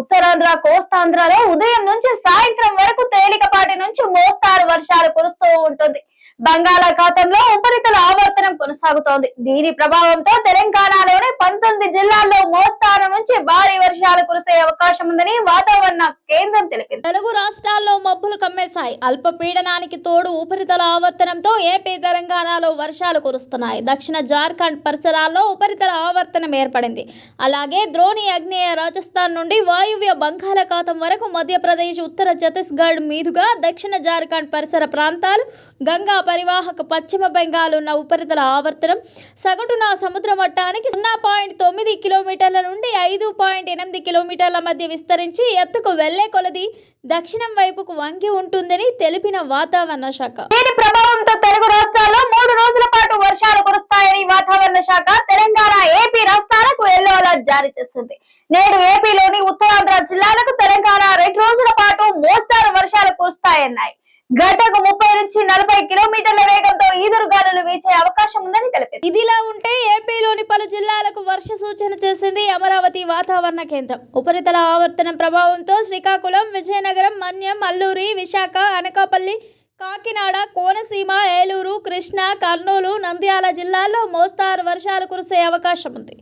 ఉత్తరాంధ్ర కోస్తాంధ్రలో ఉదయం నుంచి సాయంత్రం వరకు తేలికపాటి నుంచి మోస్తారు వర్షాలు కురుస్తూ ఉంటుంది. బంగాళాఖాతంలో ఉపరితల ఆవర్తనం కొనసాగుతోంది. దీని ప్రభావంతో తెలంగాణలోని పంతొమ్మిది జిల్లాల్లో మోస్తారు నుంచి భారీ వర్షాలు కురిసే అవకాశం ఉందని వాతావరణ కేంద్రం తెలిపింది. తెలుగు రాష్ట్రాల్లో మబ్బులు కమ్మేశాయి. అల్పపీడనానికి తోడు ఉపరితల ఆవర్తనంతో ఏపీ తెలంగాణలో వర్షాలు కురుస్తున్నాయి. దక్షిణ జార్ఖండ్ పరిసరాల్లో ఉపరితల ఆవర్తనం ఏర్పడింది. అలాగే ద్రోణి అగ్నేయ రాజస్థాన్ నుండి వాయువ్య బంగాళాఖాతం వరకు మధ్యప్రదేశ్ ఉత్తర ఛత్తీస్గఢ్ మీదుగా దక్షిణ జార్ఖండ్ పరిసర ప్రాంతాలు గంగా పరివాహక పశ్చిమ బెంగాల్ ఉన్న ఉపరితల ఆవర్తనం సగటున సముద్ర మట్టానికి సున్నా పాయింట్ తొమ్మిది కిలోమీటర్ల నుండి ఐదు పాయింట్ ఎనిమిది కిలోమీటర్ల మధ్య విస్తరించి ఎత్తుకు వెళ్ళే కొలది దక్షిణం వైపుకు వంగి ఉంటుందని తెలిపిన వాతావరణ శాఖ. దీని ప్రభావంతో తెలుగు రాష్ట్రాల్లో మూడు రోజుల పాటు వర్షాలు కురుస్తాయని వాతావరణ శాఖ తెలంగాణ ఏపీ రాష్ట్రాలకు ఎల్లో అలర్ట్ జారీ చేసింది. నేడు ఏపీలోని ఉత్తరాంధ్ర జిల్లాలకు తెలంగాణ రెండు రోజుల పాటు మోస్తారు వర్షాలు కురుస్తాయన్నాయి. గంటకు ముప్పై నుంచి నలభై కిలోమీటర్ల వేగంతో ఈదురుగాలులు వీచే అవకాశం ఉందని తెలిపింది. ఇదిలా ఉంటే ఏపీలోని పలు జిల్లాలకు వర్ష సూచన చేసింది అమరావతి వాతావరణ కేంద్రం. ఉపరితల ఆవర్తనం ప్రభావంతో శ్రీకాకుళం విజయనగరం మన్యం అల్లూరి విశాఖ అనకాపల్లి కాకినాడ కోనసీమ ఏలూరు కృష్ణా కర్నూలు నంద్యాల జిల్లాల్లో మోస్తారు వర్షాలు కురిసే అవకాశం ఉంది.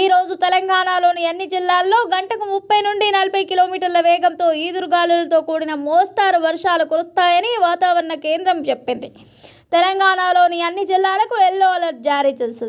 ఈ రోజు తెలంగాణలోని అన్ని జిల్లాల్లో గంటకు ముప్పై నుండి నలభై కిలోమీటర్ల వేగంతో ఈదురుగాలులతో కూడిన మోస్తారు వర్షాలు కురుస్తాయని వాతావరణ కేంద్రం చెప్పింది. తెలంగాణలోని అన్ని జిల్లాలకు ఎల్లో అలర్ట్ జారీ చేసింది.